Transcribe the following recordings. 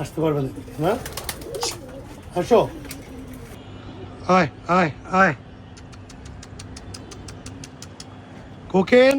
আসতে পারবে না আসো আয় আয় আয়। কোকেন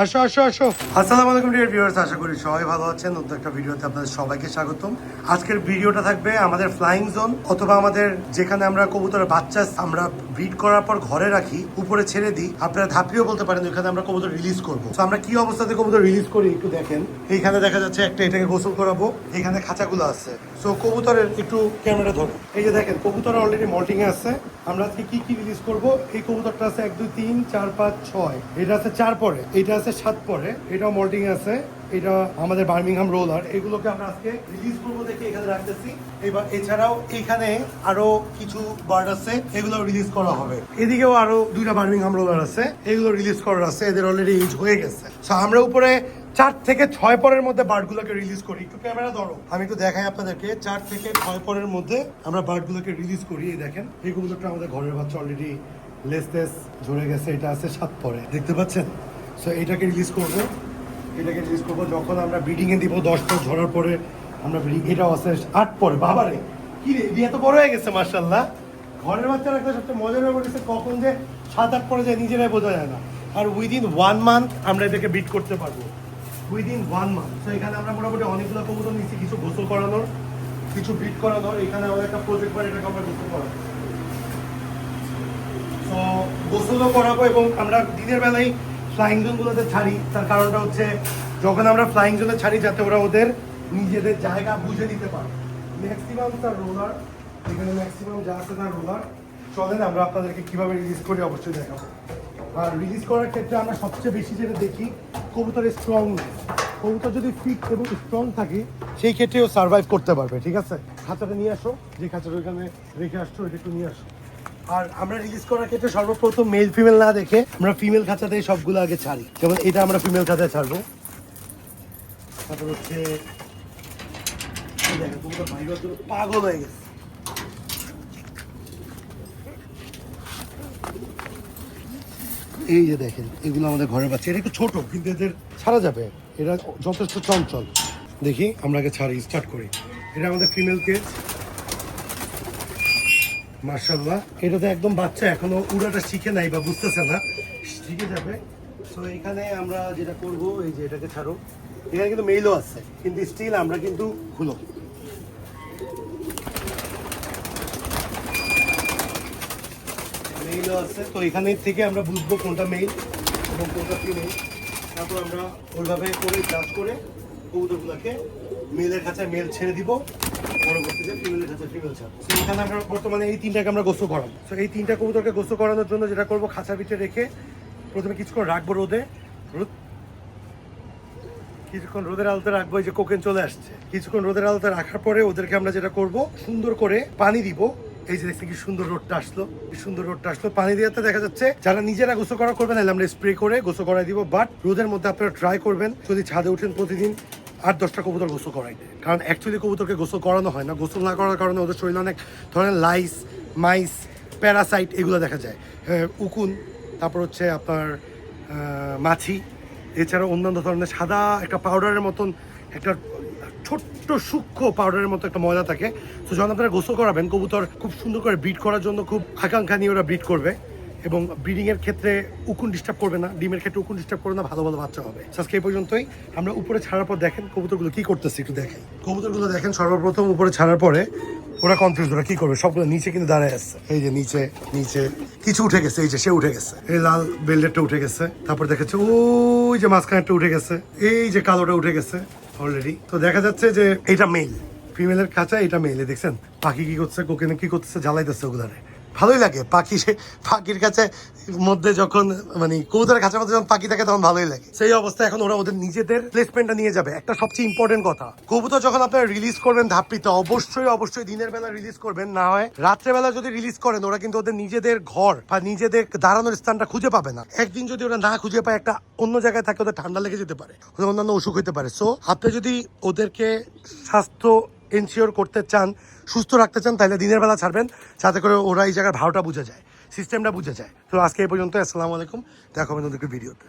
আসো আসো আসো। আসসালামু আলাইকুম ডিয়ার ভিউয়ার্স আশা করি সবাই ভালো আছেন। নতুন একটা ভিডিওতে আপনাদের সবাইকে স্বাগতম। আজকের ভিডিওটা থাকবে আমাদের ফ্লাইং জোন অথবা আমাদের যেখানে আমরা কবুতরের বাচ্চা আমরা ব্রিড করার পর ঘরে রাখি, উপরে ছেড়ে দিই। আপনারা ধাপিও বলতে পারেন ওখানে আমরা কবুতর রিলিজ করব। তো আমরা কি অবস্থাতে কবুতর রিলিজ করি একটু দেখেন। এইখানে দেখা যাচ্ছে একটা এটাকে গোসল করাবো। এখানে খাঁচাগুলো আছে। সো কবুতরের একটু ক্যামেরা ধরো। এই যে দেখেন, কবুতর অলরেডি মল্টিং এ আছে। আমরা আজকে কি কি রিলিজ করব? এই কবুতরটা আছে এক, দুই, তিন, চার, পাঁচ, ছয়। এটা আছে চার পরে। এটা আছে, সাত পরে। এটাও মল্টিং আছে, এটা আমাদের বার্মিংহাম রোলার এগুলোকে আমরা আজকে রিলিজ করব দেখে এখানে রাখতেছি। এবার এছাড়াও এখানে আরও কিছু বার্ড আছে, এগুলো রিলিজ করা হবে। এদিকেও আরও দুইটা বার্মিংহাম রোলার আছে, এগুলো রিলিজ করার আছে, এদের অলরেডি ইউজ হয়ে গেছে। আমরা উপরে চার থেকে ছয় পরের মধ্যে বার্ডগুলোকে রিলিজ করি। একটু ক্যামেরা ধরো। আমি একটু দেখাই আপনাদেরকে, চার থেকে ছয় পরের মধ্যে আমরা বার্ডগুলোকে রিলিজ করি। এই দেখেন, এগুলো আমাদের ঘরের বাচ্চা অলরেডি লেস লেস ঝরে গেছে, এটা আছে সাত পরে। দেখতে পাচ্ছেন? সো এটাকে রিলিজ করব। এটাকে রিলিজ করব যখন আমরা ব্রিডিং এ দিব, দশ পর ঝরার পরে আমরা ব্রিডিং এটাও আছে আট পরে বাবারে! কি রে এটি এত বড় হয়ে গেছে মার্শাল্লাহ ঘরের বাচ্চা রাখতে সবচেয়ে মজার ব্যাপার হচ্ছে কখন যে সাত, আট পরে যায়, নিজেরাই বোঝা যায় না। আর উইদিন ওয়ান মান্থ আমরা এটাকে বিট করতে পারব। উইদিন ওয়ান মান্থ তো এখানে আমরা মোটামুটি অনেকগুলো কবুতর নিচ্ছি কিছু গোসল করানোর, কিছু বিট করানোর। এখানে আমাদের একটা প্রজেক্ট করে এটাকে আমরা গোসল করাবো। তো গোসলও করাবো এবং আমরা দিনের বেলায় ফ্লাইং জোনগুলোতে ছাড়ি। তার কারণটা হচ্ছে, যখন আমরা ফ্লাইং জোনে ছাড়ি যাতে ওরা ওদের নিজেদের জায়গা বুঝে নিতে পারে। ম্যাক্সিমাম তার রোলার এখানে ম্যাক্সিমাম যা আছে তার রোলার চলেন আমরা আপনাদেরকে কীভাবে রিলিজ করি অবশ্যই দেখাবো। আর রিলিজ করার ক্ষেত্রে আমরা সবচেয়ে বেশি যেটা দেখি কবুতরের স্ট্রং কবুতর যদি ফিট এবং স্ট্রং থাকে, সেই ক্ষেত্রেও সার্ভাইভ করতে পারবে, ঠিক আছে? খাঁচাটা নিয়ে আসো, যে খাঁচাটা ওইখানে রেখে আসছো এটা একটু নিয়ে আসো। আর আমরা রিলিজ করার ক্ষেত্রে সর্বপ্রথম মেল ফিমেল না দেখে আমরা ফিমেল খাঁচাতেই সবগুলো আগে ছাড়ি। যেমন এটা আমরা ফিমেল খাঁচায় ছাড়বো। তারপর হচ্ছে পাগল হয়ে গেছে। এই যে দেখেন, এগুলো আমাদের ঘরের বাচ্চা। এটা একটু ছোট, কিন্তু এদের ছাড়া যাবে। এরা যথেষ্ট চঞ্চল। দেখি, আমরা আগে ছাড়ি স্টার্ট করি। এটা আমাদের ফিমেল কেস মার্শাল্লাহ এটা তো একদম বাচ্চা, এখনও উড়াটা শিখে নাই বা বুঝতেছে না। শিখে যাবে। সো এখানে আমরা যেটা করব, এই যে এটাকে ছাড়ো। এখানে কিন্তু মেইলও আছে, কিন্তু স্টিল আমরা কিন্তু খুলো। মেইলও আছে, তো এখানে থেকে আমরা বুঝব কোনটা মেইল এবং কোনটা ফিমেল তারপর আমরা ওইভাবে করে চাষ করে কবুতরগুলোকে মেলের কাছে মেল ছেড়ে দিব। পরবর্তীতে ফিমেলের কাছে ফিমেল ছাড়বো। এখানে আমরা বর্তমানে এই তিনটাকে আমরা গোসল করাবো। তো এই তিনটা কবুতরকে গোসল করানোর জন্য যেটা করব খাঁচা পিঠে রেখে প্রথমে কিছুক্ষণ রাখব রোদে। রোদ কিছুক্ষণ রোদের আলোতে রাখব যে কোকেন চলে আসছে। কিছুক্ষণ রোদের আলোতে রাখার পরে ওদেরকে আমরা যেটা করব, সুন্দর করে পানি দিব। এই যে দেখছি কি সুন্দর রোদটা আসলো। কি সুন্দর রোডটা আসলো। পানি দেওয়াতে দেখা যাচ্ছে, যারা নিজেরা গোসল করা করবেন, তাহলে আমরা স্প্রে করে গোসল করাই দিব। বাট রোদের মধ্যে আপনারা ট্রাই করবেন। যদি ছাদে উঠেন প্রতিদিন আট, দশটা কবুতর গোসল করাইতে কারণ অ্যাকচুয়ালি কবুতরকে গোসল করানো হয় না। গোসল না করার কারণে ওদের শরীরে অনেক ধরনের লাইস মাইস প্যারাসাইট এগুলো দেখা যায়। উকুন, তারপর হচ্ছে আপনার মাছি, এছাড়া অন্যান্য ধরনের সাদা একটা পাউডারের মতন একটা ছোট্ট সূক্ষ্ম পাউডারের মতো একটা ময়দা থাকে। তো যখন আপনারা গোসল করাবেন, কবুতর খুব সুন্দর করে ব্রিড করার জন্য খুব আকাঙ্ক্ষা নিয়ে ওরা ব্রিড করবে। এবং ব্রিডিং এর ক্ষেত্রে উকুন ডিস্টার্ব করবে না, ডিমের ক্ষেত্রে উকুন ডিস্টার্ব করবে না, ভালো ভালো বাচ্চা হবে। আজকে এই পর্যন্তই। আমরা উপরে ছাড়ার পর দেখেন কবুতরগুলো কি করতেছে, একটু দেখেন। কবুতরগুলো দেখেন সর্বপ্রথম উপরে ছাড়ার পরে ওরা কনফিউজ ওরা কি করবে? সবগুলো নিচে কিন্তু দাঁড়ায় আছে। এই যে নিচে নিচে, কিছু উঠে গেছে, এই যে সে উঠে গেছে। এই লাল বেল্ডেরটা উঠে গেছে। তারপর দেখেছে ওই যে মাঝখানেরটা উঠে গেছে। এই যে কালোটা উঠে গেছে অলরেডি তো দেখা যাচ্ছে যে এটা মেল ফিমেলের কাঁচা এটা মেলে দেখছেন? পাখি কি করছে, কোকেনে কি করতেছে, জ্বালাইতেছে ওগুলারে। ভালোই লাগে, পাখি পাখির কাছে মধ্যে যখন মানে কবুতরের কাছে মধ্যে যখন পাখি থাকে তখন ভালোই লাগে। সেই অবস্থায় এখন ওরা ওদের নিজেদের প্লেসমেন্টটা নিয়ে যাবে। একটা সবচেয়ে ইম্পর্টেন্ট কথা, কবুতর যখন আপনারা রিলিজ করবেন ধাপ্পিতে অবশ্যই অবশ্যই দিনের বেলা রিলিজ করবেন। না হয় রাত্রেবেলা যদি রিলিজ করেন, ওরা কিন্তু ওদের নিজেদের ঘর বা নিজেদের দাঁড়ানোর স্থানটা খুঁজে পাবে না। একদিন যদি ওরা না খুঁজে পায়, একটা অন্য জায়গায় থাকে, ওদের ঠান্ডা লেগে যেতে পারে, ওদের অন্যান্য অসুখ হতে পারে। সো আপনি যদি ওদেরকে স্বাস্থ্য এনশিওর করতে চান, সুস্থ রাখতে চান, তাহলে দিনের বেলা ছাড়বেন, যাতে করে ওরা এই জায়গার ভাওটা বুঝে যায় সিস্টেমটা বুঝে যায়। তো আজকে এই পর্যন্ত আসসালামু আলাইকুম, দেখা হবে ভিডিওতে।